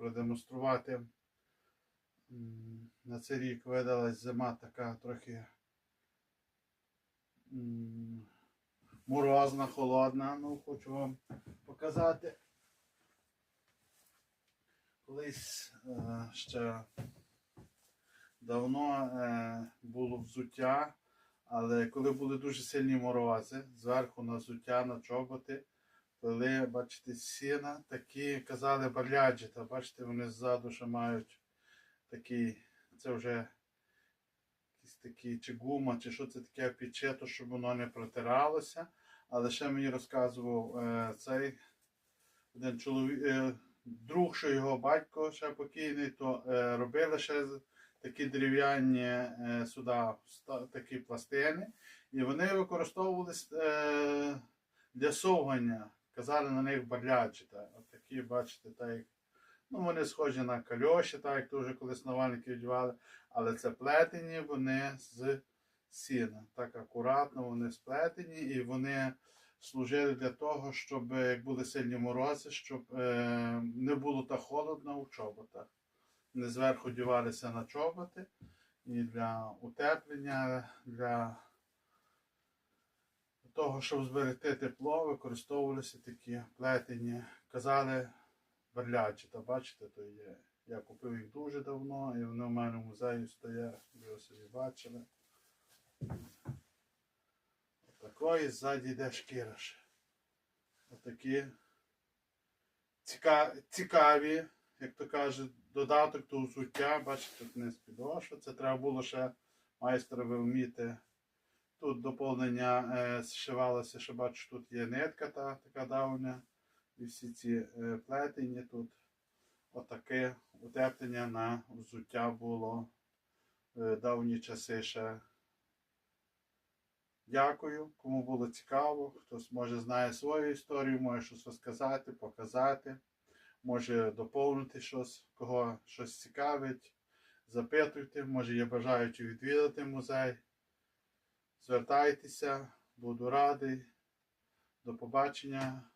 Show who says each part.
Speaker 1: продемонструвати. На цей рік видалась зима така трохи морозна, холодна. Ну, хочу вам показати. Колись е, ще давно е, було взуття, але коли були дуже сильні морози, зверху на взуття, на чоботи, пили, бачите, сіна, такі казали барляджі, та бачите, вони ззаду ще мають такий, це вже якийсь такий чи гума, чи що це таке пічето, щоб воно не протиралося. Але ще мені розказував е, цей один чоловік, е, друг, що його батько ще покійний, то е, робили ще такі дерев'яні е, сюди такі пластини, і вони використовувалися е, для совгання. Казали на них барляджі. та. От такі, бачите, так як, ну, вони схожі на кальоші, так як дуже колись навальники вдівали, але це плетені вони з сіна. Так акуратно вони сплетені, і вони служили для того, щоб як були сильні морози, щоб е, не було так холодно у чоботах. Вони зверху одівалися на чоботи і для утеплення, для того, щоб зберегти тепло, використовувалися такі плетені. Казали берляджі, та бачите, то є. Я купив їх дуже давно, і вони в мене в музеї стоять, ви собі бачили. Такої ззаді йде шкіра ще. Отакі цікаві, як то кажуть, додаток до взуття. Бачите, не підошва. Це треба було ще майстрові вміти. Тут доповнення е, зшивалося, що бачу, тут є нитка та, така давня. І всі ці е, плетені тут. Отаке утеплення на взуття було е, давні часи ще. Дякую, кому було цікаво. Хтось може знає свою історію, може щось розказати, показати, може доповнити щось, кого щось цікавить. Запитуйте, може є бажаючі відвідати музей. Звертайтеся, буду радий. До побачення.